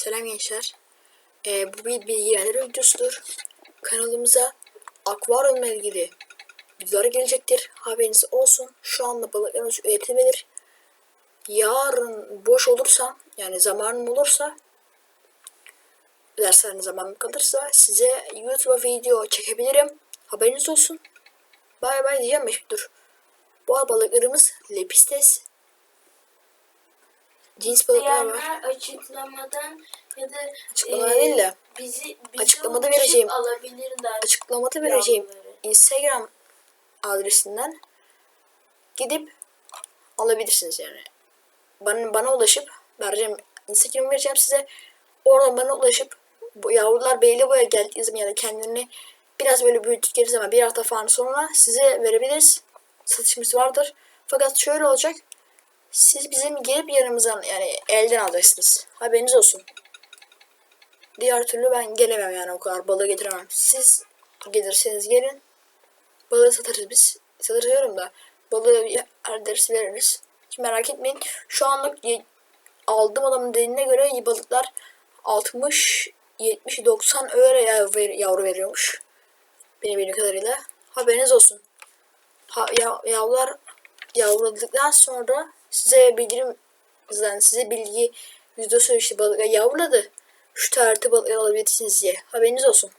Selam gençler. Ee, bu bir bilgilendirme videosudur. Kanalımıza akvaryumla ilgili videolar gelecektir. Haberiniz olsun. Şu anda balıklarımız üretilmedir. Yarın boş olursam yani zamanım olursa derslerine zamanım kalırsa size YouTube'a video çekebilirim. Haberiniz olsun. Bay bay diyeceğim de dur. Bu balıklarımız lepistes. Cins balıklar var. Açıklamadan ya da Açıklamada e, değil de bizi, bizi açıklamada vereceğim. alabilirler. açıklamada vereceğim Yavruları. Instagram adresinden gidip alabilirsiniz yani. Bana, bana ulaşıp vereceğim. Instagram vereceğim size. Oradan bana ulaşıp bu yavrular belli boya geldiği zaman ya da kendilerini biraz böyle büyüttükleri zaman bir hafta falan sonra size verebiliriz. Satışımız vardır. Fakat şöyle olacak. Siz bizim gelip yanımızdan yani elden alacaksınız. Haberiniz olsun. Diğer türlü ben gelemem yani o kadar balığı getiremem. Siz gelirseniz gelin. Balığı satarız biz. Satarız diyorum da balığı adresi veririz. Hiç merak etmeyin. Şu anlık aldığım adamın dediğine göre balıklar 60 70 90 öyle yav- yavru veriyormuş. Benim bildiğim kadarıyla. Haberiniz olsun. Ha, ya, yavrular yavruladıktan sonra size bildirim zaten size bilgi yüzde işte balık yavruladı. Şu tarihte balık alabilirsiniz diye. Haberiniz olsun.